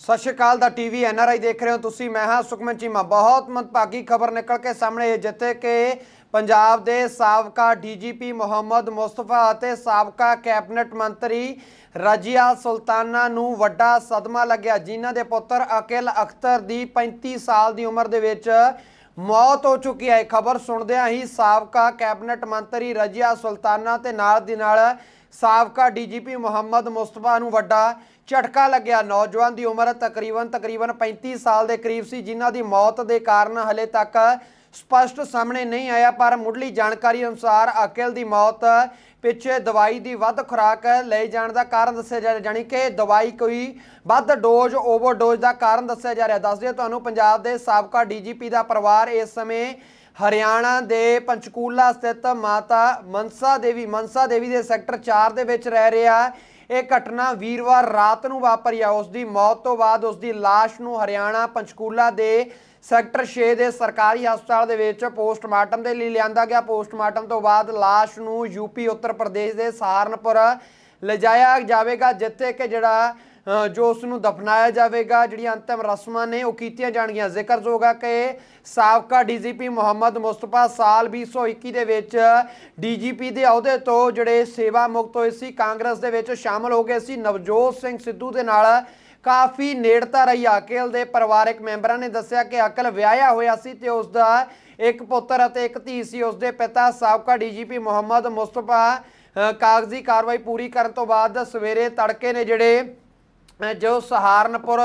ਸਤਿ ਸ਼੍ਰੀ ਅਕਾਲ ਦਾ TV NRI ਦੇਖ ਰਹੇ ਹੋ ਤੁਸੀਂ। ਮੈਂ ਹਾਂ ਸੁਖਮਨ ਚੀਮਾ। ਬਹੁਤ ਮੰਦਭਾਗੀ ਖਬਰ ਨਿਕਲ ਕੇ ਸਾਹਮਣੇ ਹੈ, ਜਿੱਥੇ ਕਿ ਪੰਜਾਬ ਦੇ ਸਾਬਕਾ ਡੀਜੀਪੀ ਮੁਹੰਮਦ ਮੁਸਤਫਾ ਅਤੇ ਸਾਬਕਾ ਕੈਬਨਿਟ ਮੰਤਰੀ ਰਜੀਆ ਸੁਲਤਾਨਾ ਨੂੰ ਵੱਡਾ ਸਦਮਾ ਲੱਗਿਆ, ਜਿਨ੍ਹਾਂ ਦੇ ਪੁੱਤਰ ਅਕਿਲ ਅਖਤਰ ਦੀ 35 ਸਾਲ ਦੀ ਉਮਰ ਦੇ ਵਿੱਚ ਮੌਤ ਹੋ ਚੁੱਕੀ ਹੈ। ਖਬਰ ਸੁਣਦਿਆਂ ਹੀ ਸਾਬਕਾ ਕੈਬਨਿਟ ਮੰਤਰੀ ਰਜੀਆ ਸੁਲਤਾਨਾ ਤੇ ਨਾਲ ਦੀ ਨਾਲ ਸਾਬਕਾ ਡੀਜੀਪੀ ਮੁਹੰਮਦ ਮੁਸਤਫਾ ਨੂੰ ਵੱਡਾ ਝਟਕਾ ਲੱਗਿਆ। ਨੌਜਵਾਨ ਦੀ ਉਮਰ ਤਕਰੀਬਨ ਤਕਰੀਬਨ 35 ਸਾਲ ਦੇ ਕਰੀਬ ਸੀ, ਜਿਨ੍ਹਾਂ ਦੀ ਮੌਤ ਦੇ ਕਾਰਨ ਹਲੇ ਤੱਕ ਸਪਸ਼ਟ ਸਾਹਮਣੇ ਨਹੀਂ ਆਇਆ, ਪਰ ਮੁੱਢਲੀ ਜਾਣਕਾਰੀ ਅਨੁਸਾਰ ਅਕਿਲ ਦੀ ਮੌਤ ਪਿੱਛੇ ਦਵਾਈ ਦੀ ਵੱਧ ਖੁਰਾਕ ਲੈ ਜਾਣ ਦਾ ਕਾਰਨ ਦੱਸਿਆ ਜਾ ਰਿਹਾ ਜਾਣੀ ਕਿ ਦਵਾਈ ਕੋਈ ਵੱਧ ਡੋਜ਼ ਓਵਰਡੋਜ਼ ਦਾ ਕਾਰਨ ਦੱਸਿਆ ਜਾ ਰਿਹਾ। ਦੱਸ ਦਿਓ ਤੁਹਾਨੂੰ ਪੰਜਾਬ ਦੇ ਸਾਬਕਾ ਡੀਜੀਪੀ ਦਾ ਪਰਿਵਾਰ ਇਸ ਸਮੇਂ ਹਰਿਆਣਾ ਦੇ ਪੰਚਕੂਲਾ ਸਥਿਤ ਮਾਤਾ ਮਨਸਾ ਦੇਵੀ ਮਨਸਾ ਦੇਵੀ ਦੇ ਸੈਕਟਰ 4 ਦੇ ਵਿੱਚ ਰਹਿ ਰਿਹਾ ਇਹ ਘਟਨਾ ਵੀਰਵਾਰ ਰਾਤ ਨੂੰ ਵਾਪਰੀ ਆ। ਉਸ ਦੀ ਮੌਤ ਤੋਂ ਬਾਅਦ ਉਸ ਦੀ ਲਾਸ਼ ਨੂੰ ਹਰਿਆਣਾ ਪੰਚਕੂਲਾ ਦੇ ਸੈਕਟਰ 6 ਦੇ ਸਰਕਾਰੀ ਹਸਪਤਾਲ ਦੇ ਵਿੱਚ ਪੋਸਟਮਾਰਟਮ ਦੇ ਲਈ ਲਿਆਂਦਾ ਗਿਆ। ਪੋਸਟਮਾਰਟਮ ਤੋਂ ਬਾਅਦ ਲਾਸ਼ ਨੂੰ ਯੂਪੀ ਉੱਤਰ ਪ੍ਰਦੇਸ਼ ਦੇ ਸਹਾਰਨਪੁਰ ਲਿਜਾਇਆ ਜਾਵੇਗਾ, ਜਿੱਥੇ ਕਿ ਜਿਹੜਾ ਜੋ ਉਸ ਨੂੰ ਦਫਨਾਇਆ ਜਾਵੇਗਾ, ਜਿਹੜੀਆਂ ਅੰਤਿਮ ਰਸਮਾਂ ਨੇ, ਉਹ ਕੀਤੀਆਂ ਜਾਣਗੀਆਂ। ਜ਼ਿਕਰਯੋਗ ਹੈ ਕਿ ਸਾਬਕਾ ਡੀਜੀਪੀ ਮੁਹੰਮਦ ਮੁਸਤਫਾ ਸਾਲ 2021 ਦੇ ਵਿੱਚ ਡੀਜੀਪੀ ਦੇ ਅਹੁਦੇ ਤੋਂ ਜਿਹੜੇ ਸੇਵਾ ਮੁਕਤ ਹੋਏ ਸੀ, ਕਾਂਗਰਸ ਦੇ ਵਿੱਚ ਸ਼ਾਮਲ ਹੋ ਗਏ ਸੀ। ਨਵਜੋਤ ਸਿੰਘ ਸਿੱਧੂ ਦੇ ਨਾਲ ਕਾਫੀ ਨੇੜਤਾ ਰਹੀ। ਅਕਲ ਦੇ ਪਰਿਵਾਰਕ ਮੈਂਬਰਾਂ ਨੇ ਦੱਸਿਆ ਕਿ ਅਕਲ ਵਿਆਹਿਆ ਹੋਇਆ ਸੀ ਤੇ ਉਸ ਦਾ ਇੱਕ ਪੁੱਤਰ ਅਤੇ ਇੱਕ ਧੀ ਸੀ। ਉਸ ਦੇ ਪਿਤਾ ਸਾਬਕਾ ਡੀਜੀਪੀ ਮੁਹੰਮਦ ਮੁਸਤਫਾ ਕਾਗਜ਼ੀ ਕਾਰਵਾਈ ਪੂਰੀ ਕਰਨ ਤੋਂ ਬਾਅਦ ਸਵੇਰੇ ਤੜਕੇ ਨੇ ਜਿਹੜੇ ਜੋ ਸਹਾਰਨਪੁਰ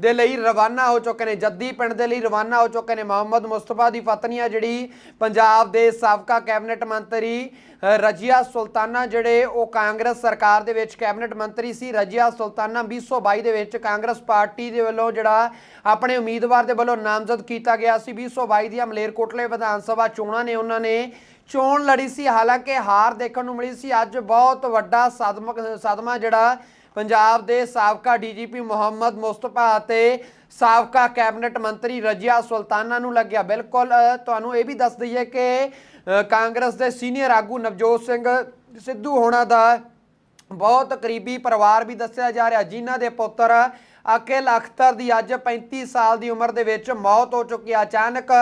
ਦੇ ਲਈ ਰਵਾਨਾ ਹੋ ਚੁੱਕੇ ਨੇ, ਜੱਦੀ ਪਿੰਡ ਦੇ ਲਈ ਰਵਾਨਾ ਹੋ ਚੁੱਕੇ ਨੇ ਮੁਹੰਮਦ ਮੁਸਤਫਾ ਦੀ ਪਤਨੀ ਆ ਜਿਹੜੀ ਪੰਜਾਬ ਦੇ ਸਾਬਕਾ ਕੈਬਨਿਟ ਮੰਤਰੀ ਰਜੀਆ ਸੁਲਤਾਨਾ ਜਿਹੜੇ ਉਹ ਕਾਂਗਰਸ ਸਰਕਾਰ ਦੇ ਵਿੱਚ ਕੈਬਨਿਟ ਮੰਤਰੀ ਸੀ। ਰਜੀਆ ਸੁਲਤਾਨਾ 2022 ਦੇ ਵਿੱਚ ਕਾਂਗਰਸ ਪਾਰਟੀ ਦੇ ਵੱਲੋਂ ਜਿਹੜਾ ਆਪਣੇ ਉਮੀਦਵਾਰ ਦੇ ਵੱਲੋਂ ਨਾਮਜ਼ਦ ਕੀਤਾ ਗਿਆ ਸੀ। 2022 ਦੀਆਂ ਮਲੇਰਕੋਟਲੇ ਵਿਧਾਨ ਸਭਾ ਚੋਣਾਂ ਨੇ ਉਹਨਾਂ ਨੇ ਚੋਣ ਲੜੀ ਸੀ। ਹਾਲਾਂਕਿ ਹਾਰ ਦੇਖਣ ਨੂੰ ਮਿਲੀ ਸੀ। ਅੱਜ ਬਹੁਤ ਵੱਡਾ ਸਦਮਾ ਸਦਮਾ ਜਿਹੜਾ ਪੰਜਾਬ ਦੇ ਸਾਬਕਾ ਡੀਜੀਪੀ ਮੁਹੰਮਦ ਮੁਸਤਫਾ ਅਤੇ ਸਾਬਕਾ ਕੈਬਨਿਟ ਮੰਤਰੀ ਰਜੀਆ ਸੁਲਤਾਨਾ ਨੂੰ ਲੱਗਿਆ। ਬਿਲਕੁਲ ਤੁਹਾਨੂੰ ਇਹ ਵੀ ਦੱਸ ਦਈਏ ਕਿ ਕਾਂਗਰਸ ਦੇ ਸੀਨੀਅਰ ਆਗੂ ਨਵਜੋਤ ਸਿੰਘ ਸਿੱਧੂ ਹੋਣਾ ਦਾ ਬਹੁਤ ਕਰੀਬੀ ਪਰਿਵਾਰ ਵੀ ਦੱਸਿਆ ਜਾ ਰਿਹਾ। ਜਿਨ੍ਹਾਂ ਦੇ ਪੁੱਤਰ ਅਕਿਲ ਅਖਤਰ ਦੀ ਅੱਜ 35 ਸਾਲ ਦੀ ਉਮਰ ਦੇ ਵਿੱਚ ਮੌਤ ਹੋ ਚੁੱਕੀ ਹੈ। ਅਚਾਨਕ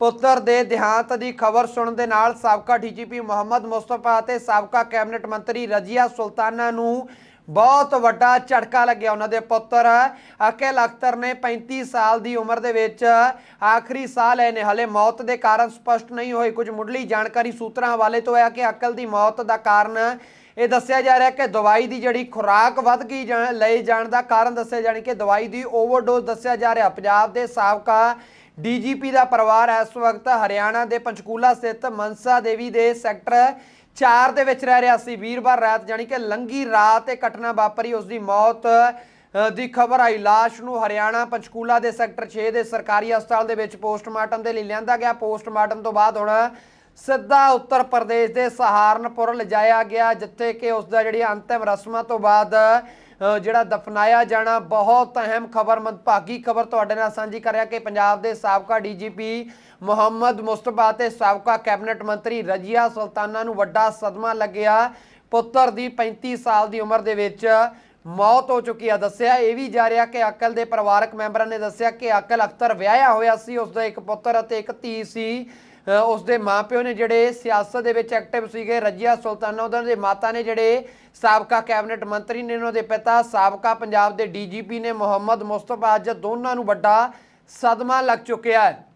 ਪੁੱਤਰ ਦੇ ਦੇਹਾਂਤ ਦੀ ਖਬਰ ਸੁਣਨ ਦੇ ਨਾਲ ਸਾਬਕਾ ਡੀਜੀਪੀ ਮੁਹੰਮਦ ਮੁਸਤਫਾ ਅਤੇ ਸਾਬਕਾ ਕੈਬਨਿਟ ਮੰਤਰੀ ਰਜੀਆ ਸੁਲਤਾਨਾ ਨੂੰ ਬਹੁਤ ਵੱਡਾ ਝਟਕਾ ਲੱਗਿਆ ਉਹਨਾਂ ਦੇ ਪੁੱਤਰ। ਅਕਿਲ ਅਖਤਰ ਨੇ 35 ਸਾਲ ਦੀ ਉਮਰ ਦੇ ਵਿੱਚ ਆਖਰੀ ਸਾਹ ਲਏ ਨੇ। ਹਲੇ ਮੌਤ ਦੇ ਕਾਰਨ ਸਪਸ਼ਟ ਨਹੀਂ ਹੋਏ। ਕੁਝ ਮੁੱਢਲੀ ਜਾਣਕਾਰੀ ਸੂਤਰਾਂ ਹਵਾਲੇ ਤੋਂ ਹੈ ਕਿ ਅਕਲ ਦੀ ਮੌਤ ਦਾ ਕਾਰਨ ਇਹ ਦੱਸਿਆ ਜਾ ਰਿਹਾ ਕਿ ਦਵਾਈ ਦੀ ਜਿਹੜੀ ਖੁਰਾਕ ਵੱਧ ਗਈ ਜਾਣ- ਲਈ ਜਾਣ ਦਾ ਕਾਰਨ ਦੱਸਿਆ ਜਾਣੀ ਕਿ ਦਵਾਈ ਦੀ ਓਵਰਡੋਜ਼ ਦੱਸਿਆ ਜਾ ਰਿਹਾ। ਪੰਜਾਬ ਦੇ ਸਾਬਕਾ ਡੀਜੀਪੀ ਦਾ ਪਰਿਵਾਰ ਇਸ ਵਕਤ ਹਰਿਆਣਾ ਦੇ ਪੰਚਕੂਲਾ ਸਥਿਤ ਮਨਸਾ ਦੇਵੀ ਦੇ ਸੈਕਟਰ 4 ਦੇ ਵਿੱਚ ਰਹਿ ਰਿਹਾ ਸੀ। ਵੀਰਵਾਰ ਰਾਤ ਜਾਣੀ ਕਿ ਲੰਗੀ ਰਾਤ ਇਹ ਘਟਨਾ ਵਾਪਰੀ ਉਸ ਦੀ ਮੌਤ ਦੀ ਖਬਰ ਆਈ। ਲਾਸ਼ ਨੂੰ ਹਰਿਆਣਾ ਪੰਚਕੂਲਾ ਦੇ ਸੈਕਟਰ 6 ਦੇ ਸਰਕਾਰੀ ਹਸਪਤਾਲ ਦੇ ਵਿੱਚ ਪੋਸਟਮਾਰਟਮ ਦੇ ਲਈ ਲਿਆਂਦਾ ਗਿਆ। ਪੋਸਟਮਾਰਟਮ ਤੋਂ ਬਾਅਦ ਹੁਣ ਸਿੱਧਾ ਉੱਤਰ ਪ੍ਰਦੇਸ਼ ਦੇ ਸਹਾਰਨਪੁਰ ਲਿਜਾਇਆ ਗਿਆ, ਜਿੱਥੇ ਕਿ ਉਸ ਦਾ ਜਿਹੜੀ ਅੰਤਿਮ ਰਸਮਾਂ ਤੋਂ ਬਾਅਦ ਜਿਹੜਾ ਦਫਨਾਇਆ ਜਾਣਾ ਬਹੁਤ ਅਹਿਮ ਖਬਰ, ਮੰਦਭਾਗੀ ਖਬਰ ਤੁਹਾਡੇ ਨਾਲ ਸਾਂਝੀ ਕਰਿਆ ਕਿ ਪੰਜਾਬ ਦੇ ਸਾਬਕਾ ਡੀਜੀਪੀ ਮੁਹੰਮਦ ਮੁਸਤਫਾ ਤੇ ਸਾਬਕਾ ਕੈਬਨਿਟ ਮੰਤਰੀ ਰਜੀਆ ਸੁਲਤਾਨਾ ਨੂੰ ਵੱਡਾ ਸਦਮਾ ਲੱਗਿਆ। ਪੁੱਤਰ ਦੀ 35 ਸਾਲ ਦੀ ਉਮਰ ਦੇ ਵਿੱਚ ਮੌਤ ਹੋ ਚੁੱਕੀ ਆ। ਦੱਸਿਆ ਇਹ ਵੀ ਜਾ ਰਿਹਾ ਕਿ ਅਕਲ ਦੇ ਪਰਿਵਾਰਕ ਮੈਂਬਰਾਂ ਨੇ ਦੱਸਿਆ ਕਿ ਅਕਲ ਅਖਤਰ ਵਿਆਹਿਆ ਹੋਇਆ ਸੀ ਉਸ ਦਾ ਇੱਕ ਪੁੱਤਰ ਅਤੇ ਇੱਕ ਧੀ ਸੀ। ਉਸ ਦੇ ਮਾਪਿਓ ਨੇ ਜਿਹੜੇ ਸਿਆਸਤ ਦੇ ਵਿੱਚ ਐਕਟਿਵ ਸੀਗੇ, ਰਜੀਆ ਸੁਲਤਾਨਾ ਉਹਨਾਂ ਦੇ ਮਾਤਾ ਨੇ ਜਿਹੜੇ ਸਾਬਕਾ ਕੈਬਨਿਟ ਮੰਤਰੀ ਨੇ ਉਹਨਾਂ ਦੇ ਪਿਤਾ, ਸਾਬਕਾ ਪੰਜਾਬ ਦੇ ਡੀਜੀਪੀ ਨੇ ਮੁਹੰਮਦ ਮੁਸਤਫਾ, ਅੱਜ ਦੋਨਾਂ ਨੂੰ ਵੱਡਾ ਸਦਮਾ ਲੱਗ ਚੁੱਕਿਆ ਹੈ।